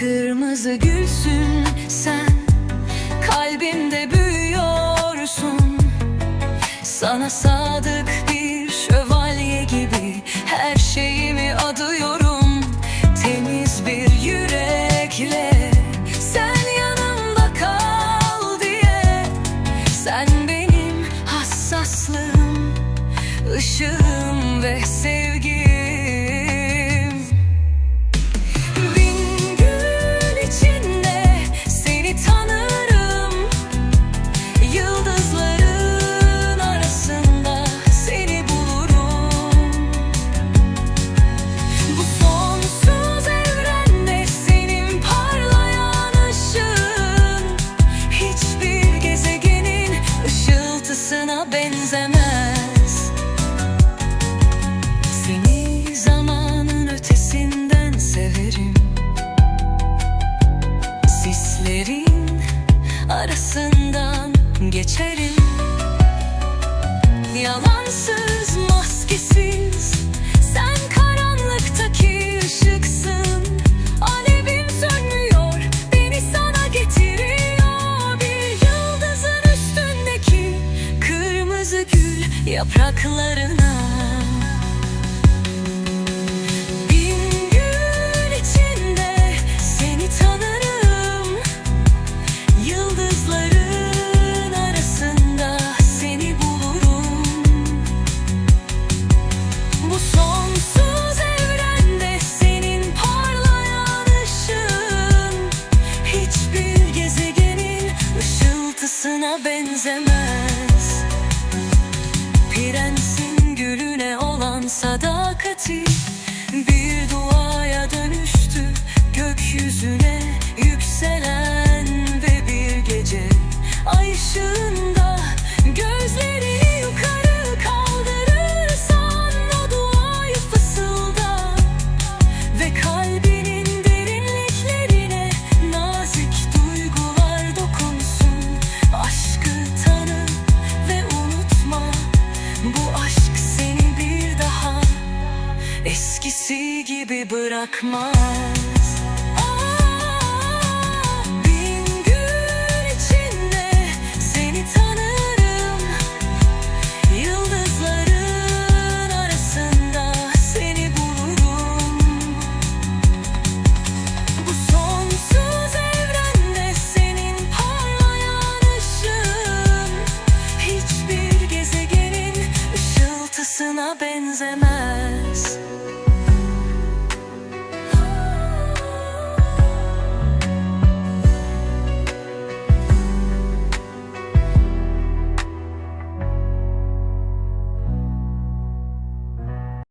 Kırmızı gülsün sen. Kalbimde büyüyorsun. Sana sadık bir şövalye gibi Her şeyimi adıyorum. Temiz bir yürekle Sen yanımda kal diye. Sen benim hassaslığım ışığım ve sevgim arasından geçerim. Yalansız, maskesiz Sen karanlıktaki ışıksın. Alevim sönmüyor Beni sana getiriyor. Bir yıldızın üstündeki Kırmızı gül yapraklarına ay Gözlerini yukarı kaldırırsan o duayı fısılda Ve kalbinin derinliklerine nazik duygular dokunsun. Aşkı tanı ve unutma Bu aşk seni bir daha eskisi gibi bırakmaz and I.